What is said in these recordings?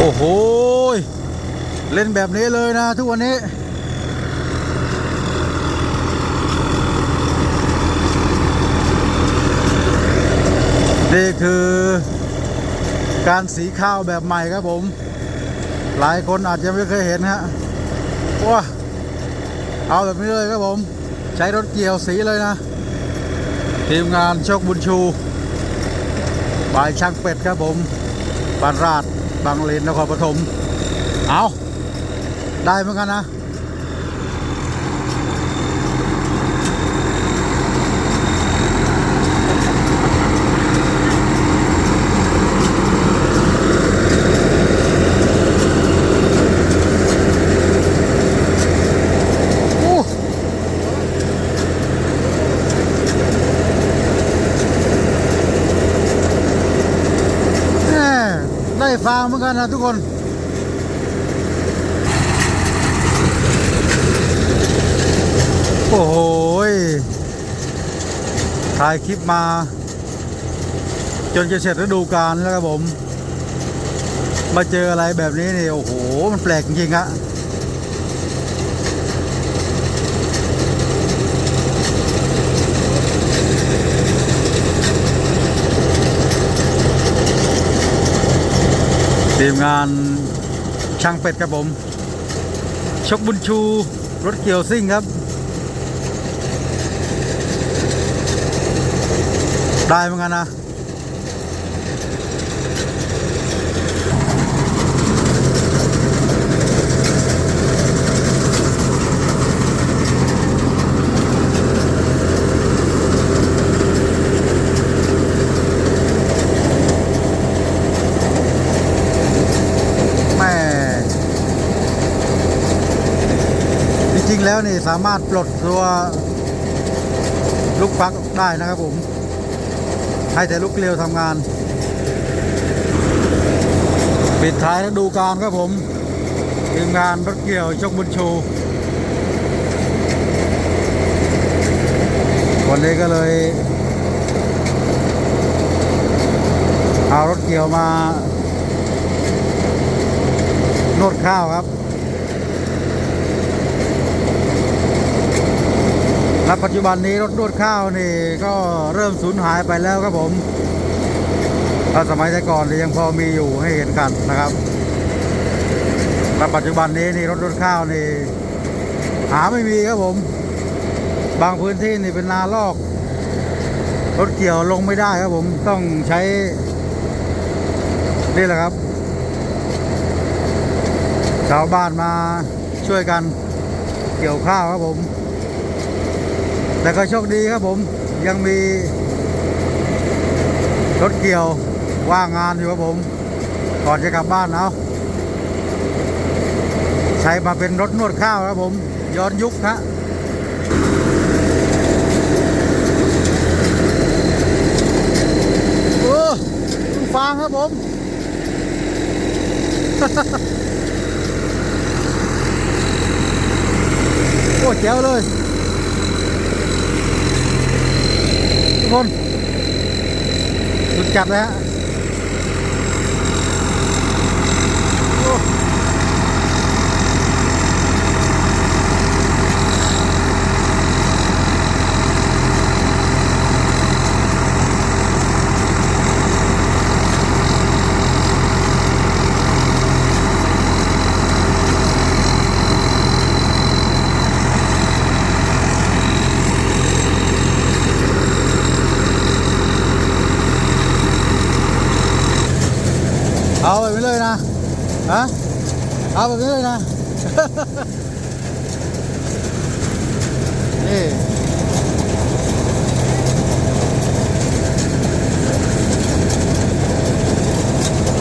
โอ้โห เล่นแบบนี้เลยนะทุกวันนี้ นี่คือการสีข้าวแบบใหม่ครับผม หลายคนอาจจะไม่เคยเห็นฮะว้าเอาแบบนี้เลยครับผม ใช้รถเกี่ยวสีเลยนะ ทีมงานโชคบุญชู บายช่างเป็ดครับผมบานราช บางเลนนครปฐมเอาได้เหมือนกันนะ อู้แม่ ได้ฟังเหมือนกันนะทุกคน โอ้โหถ่ายคลิปมา จนจะเสร็จฤดูกาลแล้วครับผม มาเจออะไรแบบนี้นี่ โอ้โห มันแปลกจริงๆอะ ทีมงานช่างเป็ดครับผม ชกบุญชู รถเกี่ยวซิ่งครับ ได้เหมือนกันนะ แล้วนี่สามารถปลดตัวลูกฟักได้นะครับผมให้แต่ลูกเกลียวทำงาน ปิดท้ายดูกาลครับผมทีมงานรถเกี่ยวชกบุญชูวันนี้ก็เลย เอารถเกี่ยวมานวดข้าวครับ ณปัจจุบันนี้รถนวดข้าวนี่ก็เริ่มสูญหายไปแล้วครับผมถ้าสมัยแต่ก่อนยังพอมีอยู่ให้เห็นกันนะครับณปัจจุบันนี้นี่รถนวดข้าวนี่ หาไม่มีครับผม บางพื้นที่นี่เป็นนาลอก รถเกี่ยวลงไม่ได้ครับผมต้องใช้นี่แหละครับ ชาวบ้านมาช่วยกันเกี่ยวข้าวครับผม แต่ก็โชคดีครับผม ยังมี รถเกี่ยวว่างงานอยู่ครับผม ก่อนจะกลับบ้านเอาใช้มาเป็นรถนวดข้าวครับผม ย้อนยุคฮะโอ้ฟางครับผมโอ้เจ๋วเลย ทุกคน สุดจัดแล้ว เอาแบบนี้เลยนะฮะเอาแบบนี้เลยนะ นี่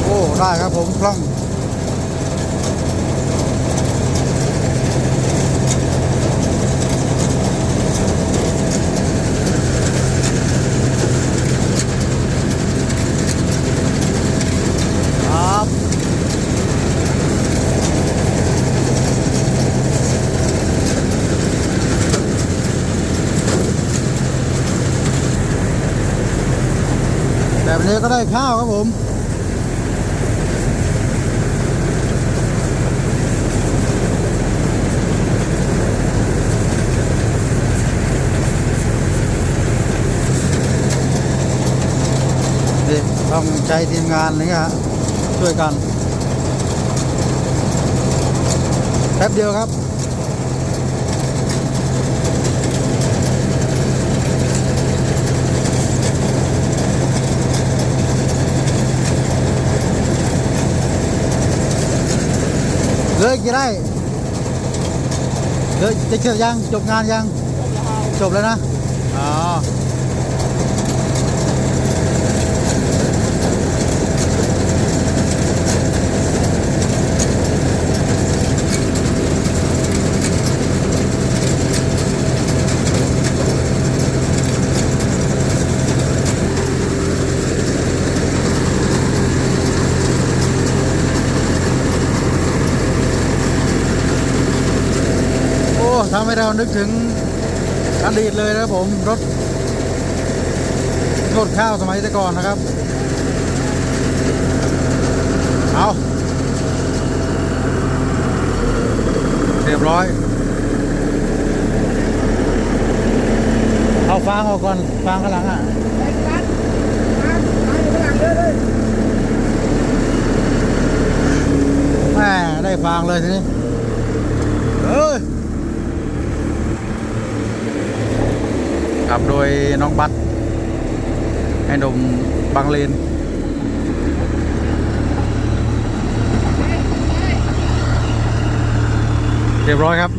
โอ้ได้ครับผมคล่อง เรือก็ได้ข้าวครับผมต้องใช้ทีมงานเลยครับช่วยกัน แป๊บเดียวครับ เลยกี่ไร่เลยจะเสร็จยังจบงานยังจบแล้วนะอ๋อ ให้เรานึกถึงอดีตเลยนะผมรถรถข้าวสมัยแต่ก่อนนะครับ เอาเรียบร้อย เอาฟางออกก่อนฟางข้างหลังอะแม่ได้ฟางเลยทีนี้ เอ้ยขับโดย น้องบัตให้หนุ่มบางเลนเรียบร้อยครับ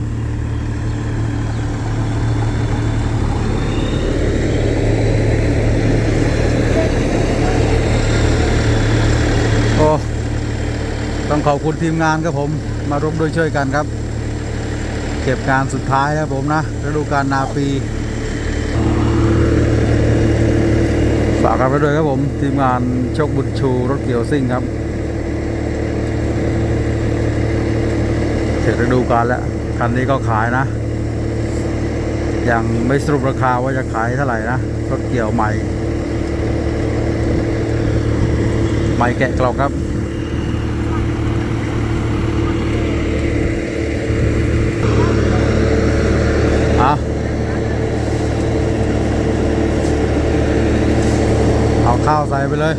โอ้ ต้องขอบคุณทีมงานครับผม มาร่วมด้วยช่วยกันครับ เก็บงานสุดท้ายครับผมนะฤดูกาลนาปี ฝากกันไปด้วยครับผม ทีมงานโชคบุญชูรถเกี่ยวซิ่งครับเสร็จฤดูกาลแล้ว คันนี้ก็ขายนะ ยังไม่สรุปราคาว่าจะขายเท่าไหร่นะ รถเกี่ยวใหม่ ใหม่แกะกล่องครับ เอาเอาข้าวใส่ไปเลย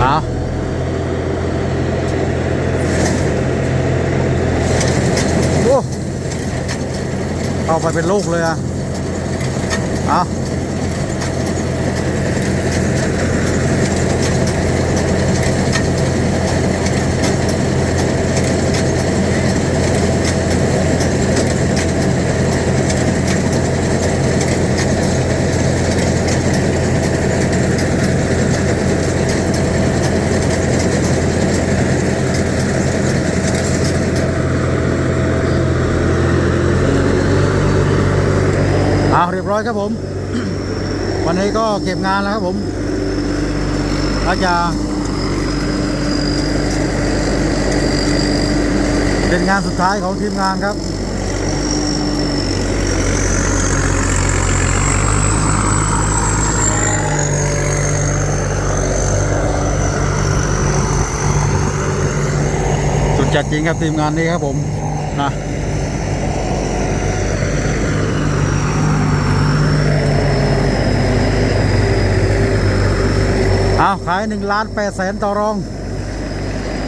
เอาโอ้ เอาไปเป็นลูกเลยอะ เอา เรียบร้อยครับผม วันนี้ก็เก็บงานแล้วครับผมก็จะเป็นงานสุดท้ายของทีมงานครับสุดจัดจริงครับทีมงานนี้ครับผมนะ เอาขายหนึ่งล้านแปดแสนต่อรอง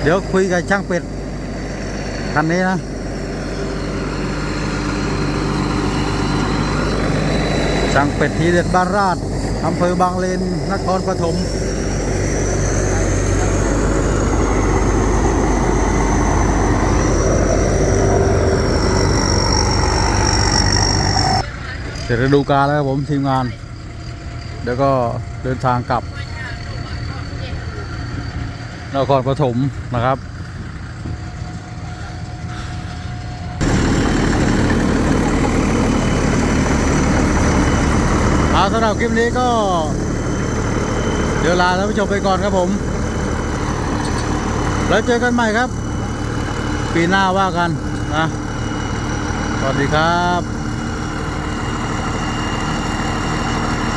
เดี๋ยวคุยกับช่างเป็ด คันนี้นะช่างเป็ดทีเด็ดบ้านราชอำเภอบางเลนนครปฐมเสร็จฤดูกาลแล้วครับผมทีมงานเดี๋ยวก็เดินทางกลับ นครปฐมนะครับเอาสำหรับคลิปนี้ก็ เดี๋ยวลาท่านผู้ชมไปก่อนครับผม แล้วเจอกันใหม่ครับ ปีหน้าว่ากันนะขวัสดีครับ